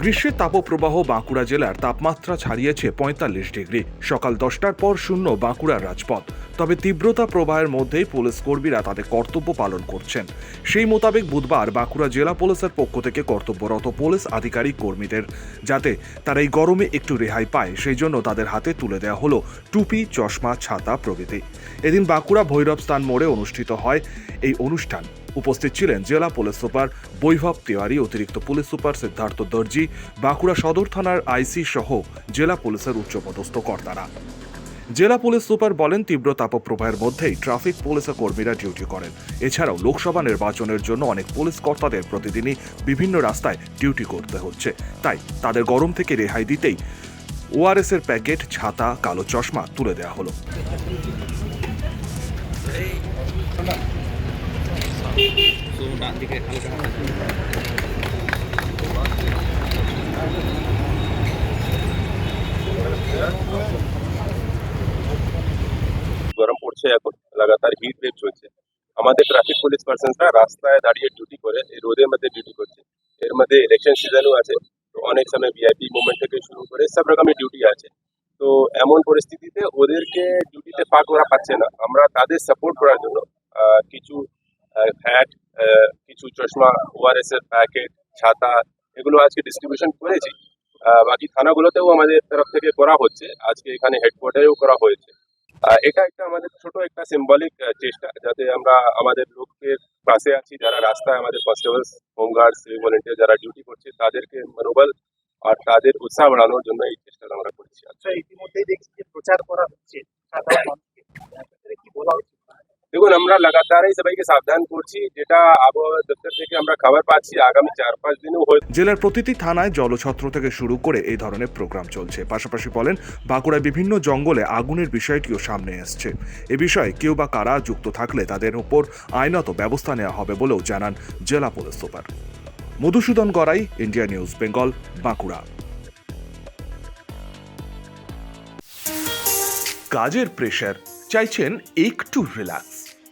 গ্রীষ্মের তাপপ্রবাহ বাঁকুড়া জেলার তাপমাত্রা ছাড়িয়েছে পঁয়তাল্লিশ ডিগ্রি। সকাল দশটার পর শূন্য বাঁকুড়ার রাজপথ। তবে তীব্রতা প্রবাহের মধ্যেই পুলিশ কর্মীরা তাদের কর্তব্য পালন করছেন। সেই মোতাবেক বুধবার বাঁকুড়া জেলা পুলিশের পক্ষ থেকে কর্তব্যরত পুলিশ আধিকারিক কর্মীদের, যাতে তারা এই গরমে একটু রেহাই পায়, সেই জন্য তাদের হাতে তুলে দেওয়া হলো টুপি, চশমা, ছাতা প্রভৃতি। এদিন বাঁকুড়া ভৈরব স্থান মোড়ে অনুষ্ঠিত হয় এই অনুষ্ঠান। উপস্থিত ছিলেন জেলা পুলিশ সুপার বৈভব তিওয়ারি, অতিরিক্ত পুলিশ সুপার সিদ্ধার্থ দর্জি, বাঁকুড়া সদর থানার আইসি সহ জেলা পুলিশের উচ্চপদস্থ কর্তারা। জেলা পুলিশ সুপার বলেন, তীব্র তাপপ্রবাহের মধ্যেই ট্রাফিক পুলিশের কর্মীরা ডিউটি করেন। এছাড়াও লোকসভা নির্বাচনের জন্য অনেক পুলিশ কর্তাদের প্রতিদিনই বিভিন্ন রাস্তায় ডিউটি করতে হচ্ছে। তাই তাদের গরম থেকে রেহাই দিতেই ওআরএস এর প্যাকেট, ছাতা, কালো চশমা তুলে দেওয়া হলো। গরম পড়ছে এখন, লাগাতার হিট ওয়েভ চলছে। আমাদের ট্রাফিক পুলিশ পার্সনরা রাস্তায় দাঁড়িয়ে ডিউটি করে, এই রোদের মধ্যে ডিউটি করছে। এর মধ্যে ইলেকশন সিজনও আছে, তো অনেক সময় ভিআইপি মুভমেন্ট থেকে শুরু করে সব রকমের ডিউটি আছে। তো এমন পরিস্থিতিতে ওদেরকে ডিউটিতে পাক ওরা পাচ্ছে না। আমরা তাদের সাপোর্ট করার জন্য কিছু হ্যাট কিছু চশমা ওআরএস এর প্যাকেট ছাতা, এগুলো আজকে ডিস্ট্রিবিউশন করেছি। বাকি থানাগুলোতেও আমাদের তরফ থেকে করা হচ্ছে। আজকে এখানে হেডকোয়ার্টারেও করা হয়েছে। এটা একটা আমাদের ছোট একটা সিম্বলিক চেষ্টা, যাতে আমরা আমাদের লোকের পাশে আছি, যারা রাস্তায় আমাদের constables home guard civic volunteer যারা ডিউটি করছে, তাদেরকে মনোবল আর তাদের উৎসাহ বাড়ানোর জন্য এই চেষ্টাটা আমরা করছি। আচ্ছা ইতিমধ্যেই দেখছি প্রচার করা হচ্ছে। সাধারণ আমরা লাগাতারই সবাইকে সাবধান করছি, যেটা আবহাওয়া দপ্তর থেকে আমরা খবর পাচ্ছি আগামী চার পাঁচ দিনেও হয়তো। জেলার প্রতিটি থানায় জলছত্র থেকে শুরু করে এই ধরনের প্রোগ্রাম চলছে। পাশাপাশি বলেন, বাঁকুড়ায় বিভিন্ন জঙ্গলে আগুনের বিষয়টিও সামনে এসছে। এ বিষয়ে কেউ বা কারা যুক্ত থাকলে তাদের উপর আইনত ব্যবস্থা নেওয়া হবে বলেও জানান জেলা police super. Madhusudan Garai, India news, Bengal, Bankura. কাজের প্রেশার চাইছেন একটু রিল্যাক্স